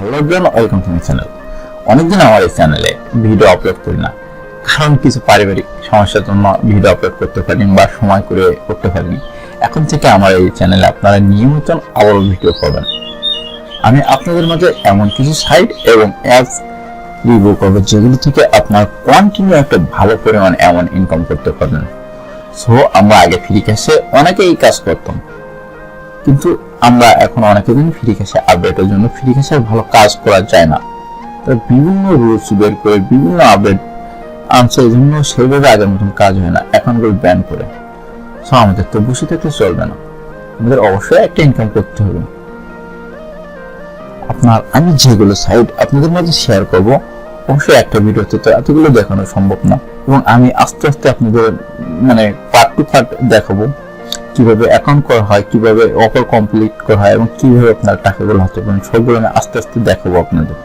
Hello bran welcome to my channel অনেকদিন আমার এই চ্যানেলে ভিডিও আপলোড করি না। কারণ কিছু পারিবারিক সমস্যার জন্য ভিডিও আপলোড করতে পারিনি বা সময় করে করতে পারিনি। এখন থেকে আমার এই চ্যানেলে আপনারা নিয়মিত আবার ভিডিও পাবেন। আমি আপনাদের মাঝে এমন কিছু সাইট এবং অ্যাপস রিভিউ করব যেগুলো থেকে আপনার কন্টিনিউ একটা ভালো পরিমাণ এমন ইনকাম করতে পারবেন। সো আমরা আগে ফ্রি ক্যাশে অনেকে এই কাজ করতাম। কিন্তু আমরা এখন অনেকে দিন ফ্রি ক্যাশে আপডেটের জন্য ফ্রি ক্যাশে ভালো কাজ করা যায় না। তো বিভিন্ন রুলস বের করে, বিভিন্ন আপডেট আনছে, এই জন্য সেইভাবে আগের মতন কাজ হয় না, এখন করে ব্যান করে। সো আমাদের তো বসে থাকলে চলবে না। আমাদের অবশ্যই একটা ইনকাম করতে হবে। আপনার, আমি যেগুলো সাইট আপনাদের মাঝে শেয়ার করব, অবশ্যই একটা ভিডিওতে তো এতগুলো দেখানো সম্ভব না। এবং আমি আস্তে আস্তে আপনাদের মানে পার্ট টু পার্ট দেখাবো। কীভাবে অ্যাকাউন্ট করা হয়, কীভাবে অফার কমপ্লিট করা হয় এবং কীভাবে আপনার টাকাগুলো হাতে পাবেন সবগুলো আমি আস্তে আস্তে দেখাবো আপনাদের।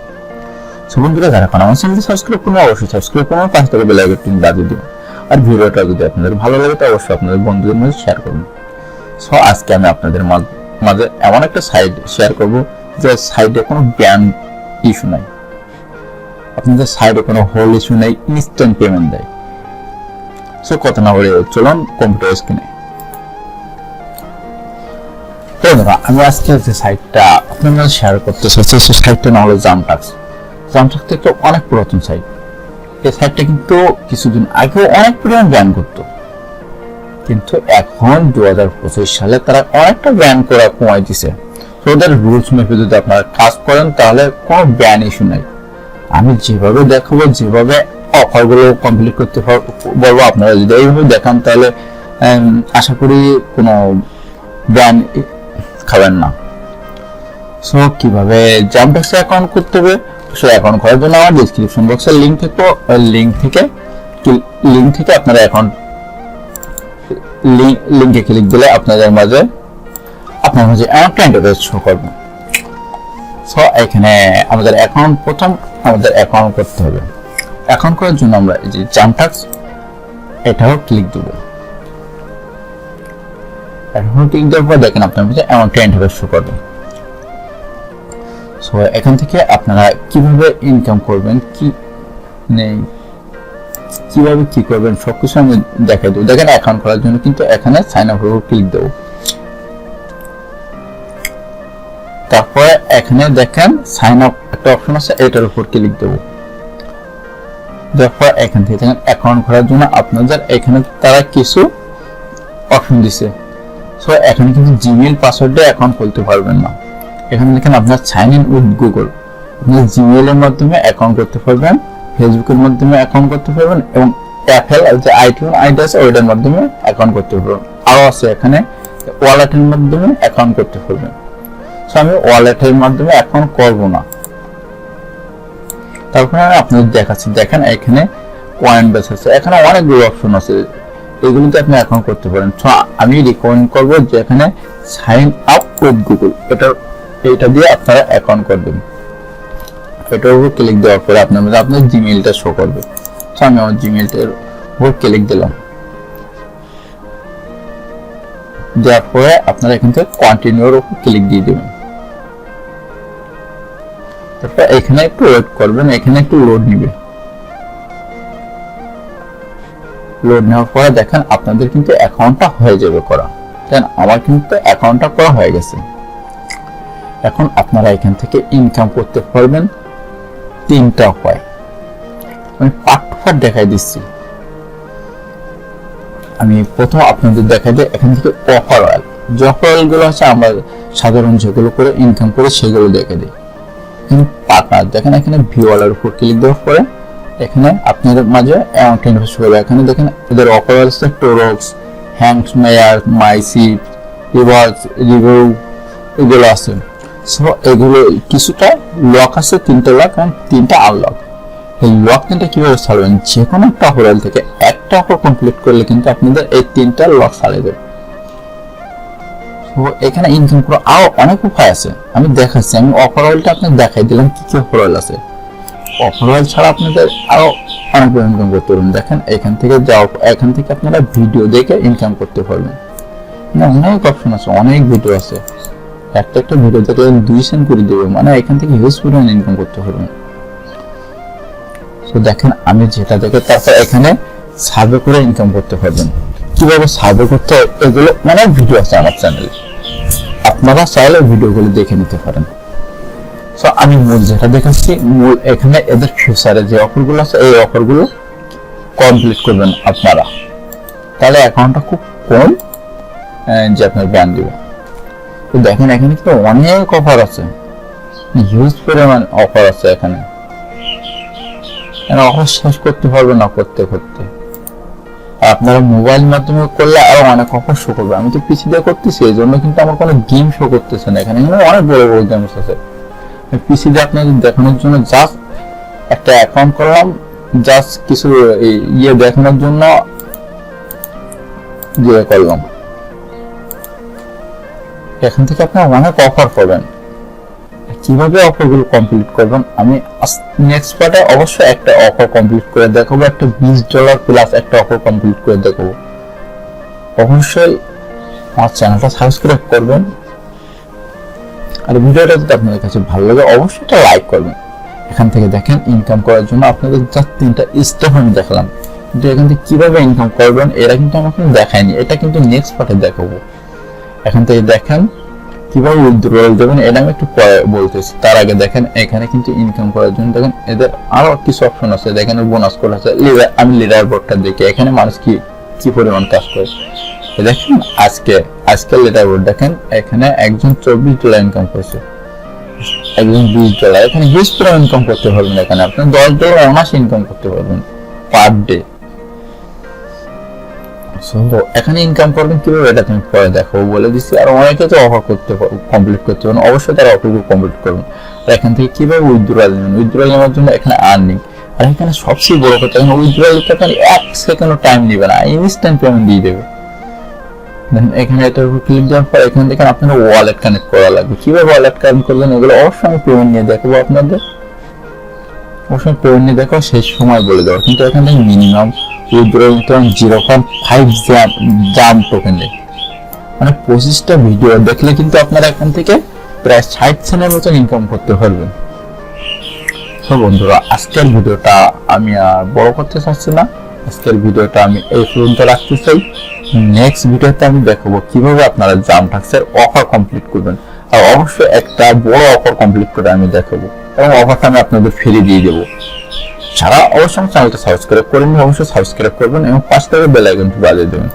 সো বন্ধুরা, যারা এখন আমার চ্যানেলটি সাবস্ক্রাইব করুন, অবশ্যই সাবস্ক্রাইব করুন পাঁচ থেকে বেল আইকনটি বাজিয়ে দিন। আর ভিডিওটা যদি আপনাদের ভালো লাগে, তো অবশ্যই আপনাদের বন্ধুদের মধ্যে শেয়ার করুন। সো আজকে আমি আপনাদের মাঝে এমন একটা সাইট শেয়ার করব, যে সাইডে কোনো ব্যান ইস্যু নাই। আপনাদের সাইডে কোনো হোল ইস্যু নেই ইনস্ট্যান্ট পেমেন্ট দেয়। সো কথা না বলে চলুন কম্পিউটার স্ক্রিনে আমি আজকে যে সাইটটা আপনার শেয়ার করতে চাচ্ছি সেই সাইটটা নাম হলো জামটাক্স জামটাক্স থেকে অনেক পুরাতন সাইট এই সাইটটা কিন্তু কিছুদিন আগেও অনেক পরিমাণ ব্যান করতো। কিন্তু এখন দু হাজার পঁচিশ সালে তারা অনেকটা ব্যান করা কমাই দিছে। তো ওদের রুলস মেপে যদি আপনারা কাজ করেন, তাহলে কোনো ব্যান ইস্যু নাই। আমি যেভাবে দেখাবো, যেভাবে অফারগুলো কমপ্লিট করতে পার- বলব, আপনারা যদি এইভাবে দেখান, তাহলে আশা করি কোনো ব্যান খাবেন না। সো কীভাবে জাম্প বক্সে অ্যাকাউন্ট করতে হবে? সো অ্যাকাউন্ট করার জন্য আমার ডিসক্রিপশন বক্সের লিংক থেকে লিংক থেকে লিংক থেকে আপনারা অ্যাকাউন্ট লিংকে ক্লিক দিলে আপনাদের মাঝে, আপনার মাঝে অ্যাকাউন্ট ইন্টারফেস শো করবে। সো এখানে আমাদের অ্যাকাউন্ট প্রথম আমাদের অ্যাকাউন্ট করতে হবে। অ্যাকাউন্ট করার জন্য আমরা এই যে জাম্পটাক্স এটাও ক্লিক দেবো। এখন ক্লিক দেওয়ার পর দেখেন আপনার মধ্যে অ্যামাউন্টটা ইন্টারফেস শো করবে। সো এখান থেকে আপনারা কীভাবে ইনকাম করবেন, কি নেই কীভাবে কি করবেন, সবকিছু আমি দেখাই দেবো। দেখেন অ্যাকাউন্ট করার জন্য কিন্তু এখানে সাইন আপ ক্লিক দেবো। তারপরে এখানে দেখেন সাইন আপ একটা অপশন আছে, এটার উপর ক্লিক দেবো। তারপর এখান থেকে দেখেন অ্যাকাউন্ট করার জন্য আপনাদের এখানে তারা কিছু অপশন দিছে। সো এখানে কিন্তু জিমেল পাসওয়ার্ডে অ্যাকাউন্ট খুলতে পারবেন না। এখানে দেখেন আপনার সাইন ইন উইথ গুগল আপনার জিমেল এর মাধ্যমে অ্যাকাউন্ট করতে পারবেন ফেসবুকের মাধ্যমে অ্যাকাউন্ট করতে পারবেন এবং অ্যাপেল যে আইটিউন আইডি আছে, ওইটার মাধ্যমে অ্যাকাউন্ট করতে পারবেন। আরও আছে এখানে ওয়ালেটের মাধ্যমে অ্যাকাউন্ট করতে পারবেন। সো আমি ওয়ালেটের মাধ্যমে অ্যাকাউন্ট করব না। তারপরে আমি আপনাদের দেখাচ্ছি। দেখেন এখানে পয়েন্ট বেস আছে। এখানে অনেকগুলো অপশন আছে। এগুলোতে আপনি অ্যাকাউন্ট করতে পারেন। তো আমি রিকমেন্ড করব যে এখানে সাইন আপ উইথ গুগল এটা এটা দিয়ে আপনারা অ্যাকাউন্ট করবেন এটার উপর ক্লিক দেওয়ার পরে আপনার মধ্যে আপনার জিমেইলটা শো করবে। তো আমি আমার জিমেইলটার উপর ক্লিক দিলাম। দেওয়ার পরে আপনারা এখান থেকে কন্টিনিউর উপর ক্লিক দিয়ে দেবেন। তারপর এখানে একটু ওয়েট করবেন, এখানে একটু লোড নিবে। লোড নেওয়ার পরে দেখেন আপনাদের কিন্তু অ্যাকাউন্টটা হয়ে যাবে করা। দেন আমার কিন্তু অ্যাকাউন্টটা করা হয়ে গেছে। এখন আপনারা এখান থেকে ইনকাম করতে পারবেন তিনটা উপায়। আমি পার্ট পার্ট দেখাই দিচ্ছি। আমি প্রথম আপনাদের দেখাই দিই এখান থেকে অফার অয়েল যে অফার অয়েলগুলো আছে আমরা সাধারণ যেগুলো করে ইনকাম করে সেগুলো দেখে দিই। এখানে পার্টনার দেখেন এখানে ভিওয়ালার উপর ক্লিক দেওয়ার পরে এখানে আপনাদের মাঝে অ্যামাউন্ট ইনভেস্ট করবে। এখানে দেখেন এদের অফার আছে টোরক্স হ্যাংস মেয়ার মাইসিট রিভার্স রিভিউ এগুলো আছে। সো এগুলো কিছুটা লক আছে, তিনটা লক এবং তিনটা আনলক এই লক তিনটা কীভাবে ছাড়বেন যে কোনো একটা অফার থেকে একটা অফার কমপ্লিট করলে কিন্তু আপনাদের এই তিনটা লক ছাড়ে দেবে। এখানে ইনকাম করা আরও অনেক উপায় আছে। আমি দেখাচ্ছি, আমি অফার অয়েলটা আপনাকে দেখাই দিলাম কি কি অফার অয়েল আছে। অয়েল ছাড়া আপনাদের আরও অনেক ইনকাম করতে পারবেন। দেখেন, এখান থেকে যাও, এখান থেকে আপনারা ভিডিও দেখে ইনকাম করতে পারবেন। না, অনেক অপশন আছে, অনেক ভিডিও আছে। একটা একটা ভিডিও দেখলে দুই সেন্ট করে দেবে মানে এখান থেকে হিউজ পরিমাণ ইনকাম করতে পারবেন। তো দেখেন, আমি যেটা দেখে তারপর এখানে সার্ভে করে ইনকাম করতে পারবেন। কীভাবে সার্ভে করতে এগুলো মানে ভিডিও আছে আমার চ্যানেলে আপনারা চাইলে ভিডিওগুলো দেখে নিতে পারেন। তো আমি মূল যেটা দেখাচ্ছি মূল এখানে এদের ফিউচারে যে অফারগুলো আছে, এই অফারগুলো কমপ্লিট করবেন আপনারা। তাহলে অ্যাকাউন্টটা খুব কম যে আপনার ব্যান দিবে। তো দেখেন, এখানে কিন্তু অনেক অফার আছে। হিউজ পরিমাণ অফার আছে এখানে। অফার শেষ করতে পারবে না করতে করতে। আপনারা মোবাইল মাধ্যমে করলে আরও অনেক অফার শো করবে। আমি তো পিছিয়ে করতেছি, এই জন্য কিন্তু আমার কোনো গেম শো করতেছে না। এখানে অনেক বড় বড় গেমস আছে। পিসি দিয়ে আপনাদের দেখানোর জন্য জাস্ট একটা অ্যাকাউন্ট করলাম। জাস্ট কিছু ইয়ে দেখানোর জন্য ইয়ে করলাম। এখান থেকে আপনারা অনেক অফার পাবেন কীভাবে অফারগুলো কমপ্লিট করবেন? আমি নেক্সট পার্টে অবশ্যই একটা অফার কমপ্লিট করে দেখাবো। একটা বিশ ডলার প্লাস একটা অফার কমপ্লিট করে দেখাবো। অবশ্যই আমার চ্যানেলটা সাবস্ক্রাইব করবেন। আর ভিডিওটা যদি আপনাদের কাছে ভালো লাগে, অবশ্যই এটা লাইক করবেন। এখান থেকে দেখেন ইনকাম করার জন্য আপনাদের যা তিনটা স্টেপ আমি দেখালাম। কিন্তু এখান থেকে কীভাবে ইনকাম করবেন এরা কিন্তু আমাকে দেখায়নি এটা কিন্তু নেক্সট পার্টে দেখাবো। এখান থেকে দেখেন, কীভাবে উইথড্রল দেবেন, এটা আমি একটু পরে বলতেছি। তার আগে দেখেন, এখানে কিন্তু ইনকাম করার জন্য দেখেন, এদের আরও কিছু অপশন আছে। দেখেন বোনাস কোড আছে। আমি লিডার বোর্ডটা দেখি। এখানে মানুষ কি কি পরিমাণ কাজ করে? দেখেন, আজকে আজকে লিডার বোর্ড দেখেন, এখানে একজন চব্বিশ ডলার ইনকাম করছে। একজন বিশ ডলার এখানে হিউজ পরিমাণ ইনকাম করতে পারবেন এখানে আপনি। দশ ডলার অনার্স ইনকাম করতে পারবেন পার ডে এখানে ইনকাম করবেন, কীভাবে এটা তুমি পরে দেখাবো বলে দিচ্ছি, আর অনেকে তো অফার করতে কমপ্লিট করতে পারেন অবশ্যই তারা অফারগুলো কমপ্লিট করবেন। আর এখান থেকে কীভাবে উইথড্রয়াল নেবেন? উইথড্রয়াল নেওয়ার জন্য এখানে আর্নিং আর এখানে সবচেয়ে বড় কথা, এখানে উইথড্রয়াল এখানে এক সেকেন্ডও টাইম নেবে না ইনস্ট্যান্ট পেমেন্ট দিয়ে দেবে। Then এখানে এটার উপর ক্লিক দেওয়ার পর এখানে আপনার ওয়ালেট কানেক্ট করা লাগবে। ওয়ালেট কানেক্ট করবেন এগুলো অবশ্যই আমি পেমেন্ট নিয়ে দেখাবো আপনাদের। অবশ্যই পেমেন্ট নিয়ে শেষ সময় বলে দেওয়া। কিন্তু মিনিমাম জিরো পয়েন্ট ফাইভ জাম টোকেন দেয় মানে পঁচিশটা ভিডিও দেখলে কিন্তু আপনারা এখান থেকে প্রায় ষাট সেনের মতন ইনকাম করতে পারবেন। তো বন্ধুরা, আজকের ভিডিওটা আমি আর বড় করতে চাচ্ছি না। আজকের ভিডিওটা আমি এই পর্যন্ত রাখতে চাই। নেক্সট ভিডিওতে আমি দেখাবো কীভাবে আপনারা জাম টাক্সের অফার কমপ্লিট করবেন। আর অবশ্যই একটা বড় অফার কমপ্লিট করে আমি দেখাবো। এবং অফারটা আমি আপনাদের ফ্রি দিয়ে দেবো। সারা অবশ্যই চ্যানেলটা সাবস্ক্রাইব করেন অবশ্যই সাবস্ক্রাইব করবেন এবং পাঁচ টাকা বেল আইকনটি বাজিয়ে দেবেন।